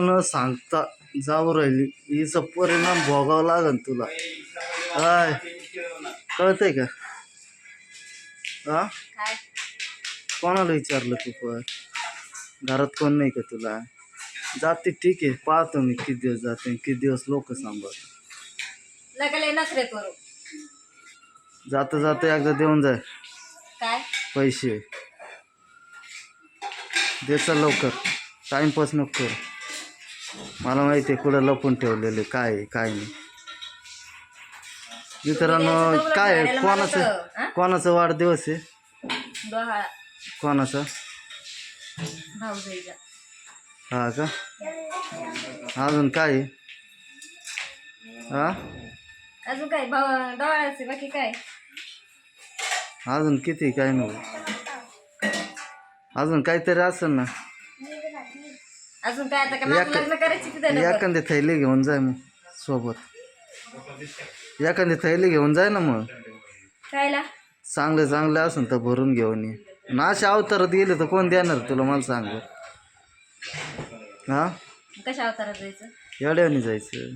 न सांगता जाऊ राहिली. हिचा परिणाम भोगावा लागन तुला. काय कळतंय का? हा कोणाला विचारलं तू पण? घरात कोण नाही का तुला? जाते ठीक आहे. पाहतो मी किती दिवस जाते किती दिवस लोक सांभाळ जाता जाता एकदा देऊन जाय काय? पैसे. देचा लवकर. टाईमपास नको कर. मला माहिती आहे कुठं लपून ठेवलेले काय आहे, काय नाही. मित्रांनो काय आहे? कोणाचं कोणाचा वाढदिवस आहे? डोहाळा कोणाचा? हा का? अजून काय आहे? हा? अजून काय? भाऊ डोहाळ्याचे बाकी काय? अजून किती काय नाही. अजून काहीतरी असेल ना. अजून काय आता का माझं लग्न करायची तिथे. एखादी थैली घेऊन जाय मग सोबत. एखादी थैली घेऊन जाय ना मग. कायला? चांगले चांगले असेल तर भरून घेऊन ये. नाशा अवतारात गेले तर कोण देणार तुला मला सांग हा? कशा अवतारात जायचं? येड्याने जायचं.